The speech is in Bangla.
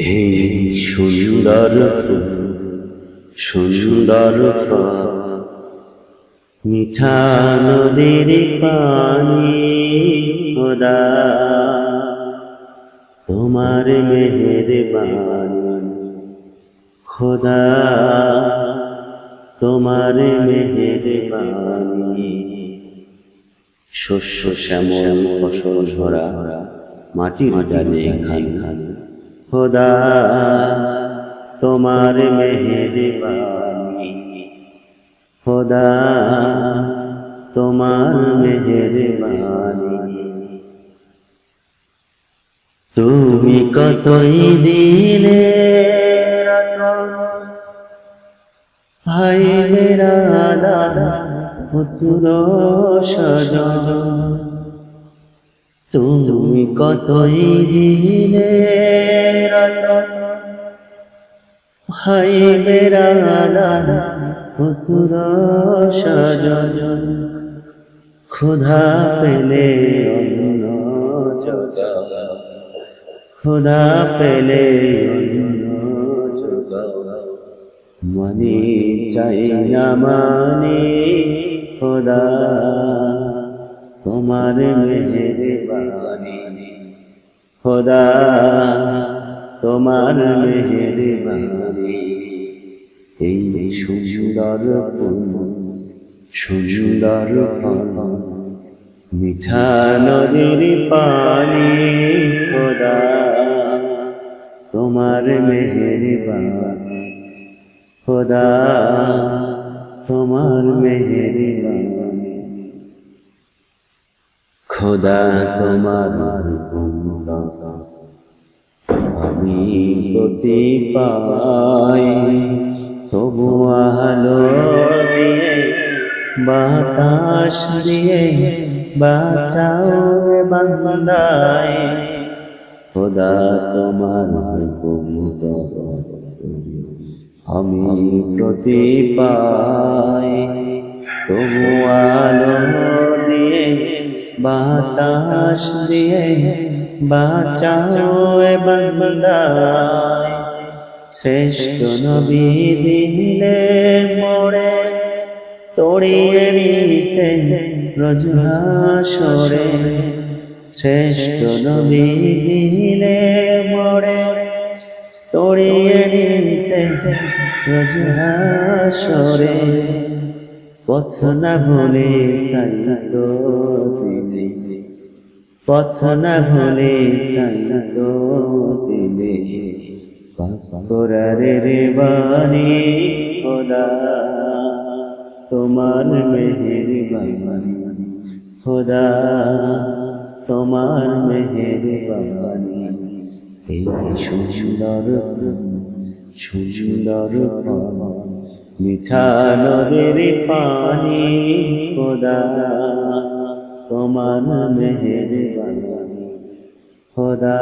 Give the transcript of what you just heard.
হে সুন্দর সুন্দর মিঠা নদীর পানি খোদা তোমার মেহের খোদা। তোমার মেহের শস্য শ্যামল ফসল ভরা মাটির ডালে খান খান খোদা তোমার মেহের খোদা তোমার মেহের তুমি কতই দিলে হাই মেরা দাদা পুত্র সজন তুমি কতই দিলে মেরা দাদা পুত্র সজন ক্ষুধা পেলে খোদা পেলে মনে চাই না মানে খোদা। তোমার মেহেরে বানি খোদা, তোমার মেহেরে বানি এই সুন্দর সুন্দর মিঠা নদীর পানি, খোদা, তোমার মেহেরবানি। খোদা, তোমার মেহেরবানি। খোদা তোমার আমি প্রতি পাই, তবু আলো দিয়ে, বাতাস দিয়ে বাঁচাও বান্দায় খোদা তোমার আমি প্রতি পাই, তবু আলো দিয়ে বাতাস দিয়ে বাঁচাও বান্দায়। শ্রেষ্ঠ নবী দিলে মোড়ে তড়িয়ে নিতে রোজ হাসরে। শ্রেষ্ঠ নবী দিলে মোড়ে তড়িয়ে নিতে রোজ হাসরে। পথ না ভুলে তাই পথ না ভুলে তাই করারে রে বাণী খোদা, তোমার মেহের বাবানি খোদা, তোমার মেহের বাবানি এই সুন্দর সুন্দর মিঠা নদের পানি খোদা তোমার মেহের খোদা।